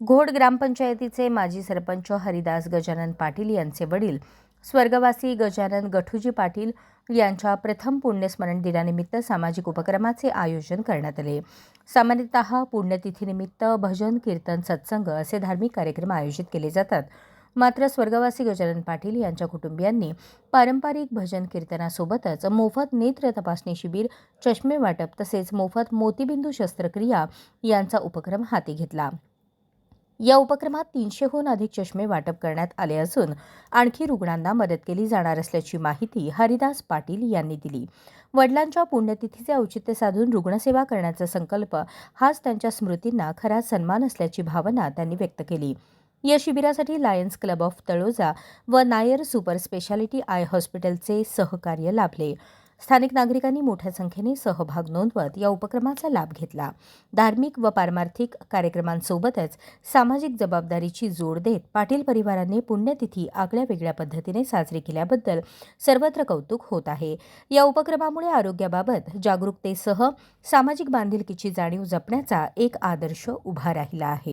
घोड ग्रामपंचायतीचे माजी सरपंच हरिदास गजानन पाटील यांचे वडील स्वर्गवासी गजानन गठुजी पाटील यांच्या प्रथम पुण्यस्मरण दिनानिमित्त सामाजिक उपक्रमाचे आयोजन करण्यात आले. सामान्यतः पुण्यतिथीनिमित्त भजन कीर्तन सत्संग असे धार्मिक कार्यक्रम आयोजित केले जातात. मात्र स्वर्गवासी गजानन पाटील यांच्या कुटुंबियांनी पारंपरिक भजन कीर्तनासोबतच मोफत नेत्र तपासणी शिबिर चष्मे वाटप तसेच मोफत मोतीबिंदू शस्त्रक्रिया यांचा उपक्रम हाती घेतला. या उपक्रमात तीनशेहून अधिक चष्मे वाटप करण्यात आले असून आणखी रुग्णांना मदत केली जाणार असल्याची माहिती हरिदास पाटील यांनी दिली. वडिलांच्या पुण्यतिथीचे औचित्य साधून रुग्णसेवा करण्याचा संकल्प हाच त्यांच्या स्मृतींना खरा सन्मान असल्याची भावना त्यांनी व्यक्त केली. या शिबिरासाठी लायन्स क्लब ऑफ तळोजा व नायर सुपर स्पेशालिटी आय हॉस्पिटलचे सहकार्य लाभले. स्थानिक नागरिकांनी मोठ्या संख्येने सहभाग नोंदवत या उपक्रमाचा लाभ घेतला. धार्मिक व पारमार्थिक कार्यक्रमांसोबतच सामाजिक जबाबदारीची जोड देत पाटील परिवाराने पुण्यतिथी आगळ्या वेगळ्या पद्धतीने साजरी केल्याबद्दल सर्वत्र कौतुक होत आहे. या उपक्रमामुळे आरोग्याबाबत जागरूकतेसह सामाजिक बांधिलकीची जाणीव जपण्याचा एक आदर्श उभा राहिला आहे.